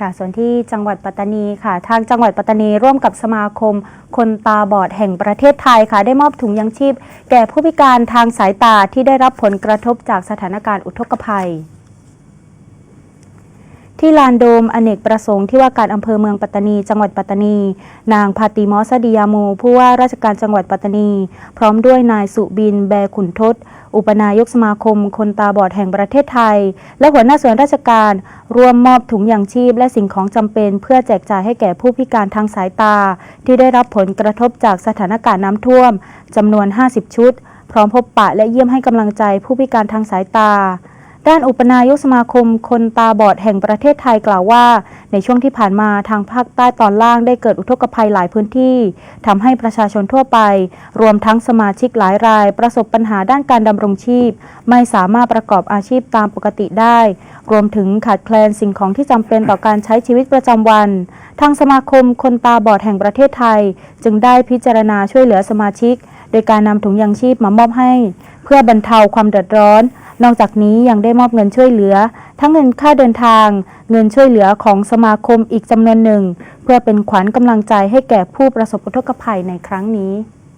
ค่ะส่วนที่จังหวัดปัตตานีค่ะ ทางจังหวัดปัตตานีร่วมกับสมาคม คนตาบอดแห่งประเทศไทยค่ะ ได้มอบถุงยังชีพ แก่ผู้พิการทางสายตาที่ได้รับผลกระทบจากสถานการณ์อุทกภัย ที่ลานโดมอเนกประสงค์ที่ว่าการอำเภอเมืองปัตตานี จังหวัดปัตตานี นางพาติมอสดิยามูผู้ว่าราชการจังหวัดปัตตานี พร้อมด้วยนายสุบิน แบขุนทศ อุปนายกสมาคม คนตาบอดแห่งประเทศไทย และหัวหน้าส่วนราชการ ร่วมมอบถุงยางชีพและสิ่งของจำเป็น เพื่อแจกจ่ายให้แก่ผู้พิการทางสายตา ที่ได้รับผลกระทบจากสถานการณ์น้ำท่วมจำนวน 50 ชุด พร้อมพบปะและเยี่ยมให้กำลังใจผู้พิการทางสายตา ด้านอุปนายกสมาคมคนตาบอดแห่งประเทศไทยกล่าวว่า ในช่วงที่ผ่านมาทางภาคใต้ตอนล่างได้เกิดอุทกภัยหลายพื้นที่ทำให้ประชาชนทั่วไป รวมทั้งสมาชิกหลายราย ประสบปัญหาด้านการดำรงชีพ ไม่สามารถประกอบอาชีพตามปกติได้ รวมถึงขาดแคลนสิ่งของที่จำเป็นต่อการใช้ชีวิตประจำวัน ทางสมาคมคนตาบอดแห่งประเทศไทย จึงได้พิจารณาช่วยเหลือสมาชิก โดยการนำถุงยางชีพมามอบให้ เพื่อบรรเทาความเดือดร้อน นอกจากนี้ยังได้มอบเงินช่วยเหลือ ทั้งเงินค่าเดินทาง เงินช่วยเหลือของสมาคมอีกจำนวนหนึ่ง เพื่อเป็นขวัญกำลังใจให้แก่ผู้ประสบอุทกภัยในครั้งนี้